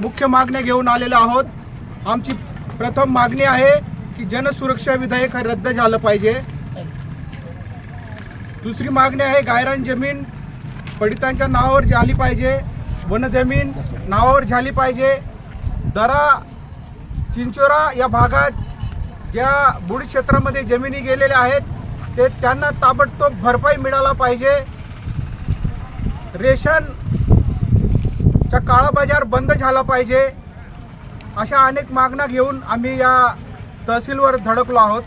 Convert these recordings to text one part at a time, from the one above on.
मुख्य मागण्या घेऊन आलेलो आहोत. आमची प्रथम मागणी आहे की जनसुरक्षा विधेयक रद्द झालं पाहिजे. दुसरी मागणी आहे गायरान जमीन पडितांच्या नावावर झाली पाहिजे. वनजमीन नावावर झाली पाहिजे. दरा चिंचोरा या भागात ज्या बुड क्षेत्रामध्ये जमिनी गेलेल्या आहेत ते त्यांना ताबडतोब भरपाई मिळाला पाहिजे. रेशन रेशनचा काळा बाजार बंद झाला पाहिजे अशा अनेक मागण्या घेऊन आम्ही या तहसीलवर धडकलो आहोत.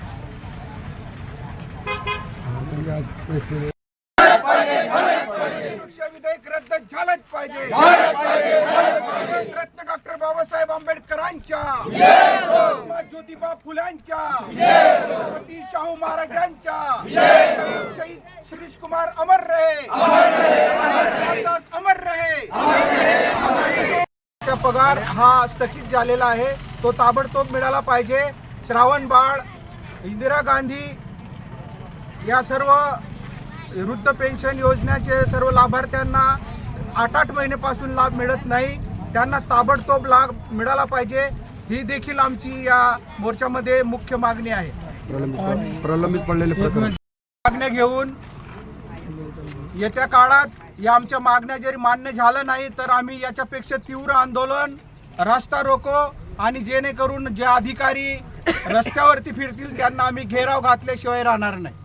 विधेयक रद्द झालंच पाहिजे. रत्न डॉक्टर बाबासाहेब आंबेडकरांच्या ज्योतिबा फुलांच्या छत्रपती शाहू महाराजांच्या पगार हा स्थगित झालेला आहे. तो ताबडतोब मिळाला पाहिजे. श्रावण बाळ इंदिरा गांधी या सर्व वृद्ध पेन्शन योजनेचे सर्व लाभार्थ्यांना आठ आठ महिन्यापासून लाभ मिळत नाही. त्यांना ताबडतोब लाभ मिळाला पाहिजे. ही देखील आमची या मोर्चामध्ये मुख्य मागणी आहे. प्रलंबित पडलेले मागण्या घेऊन येत्या काळात या आमच्या मागण्या जरी मान्य झालं नाही तर आम्ही याच्यापेक्षा तीव्र आंदोलन रस्ता रोको आणि जेणेकरून जे अधिकारी रस्त्यावरती फिरतील त्यांना आम्ही घेराव घातल्याशिवाय राहणार नाही.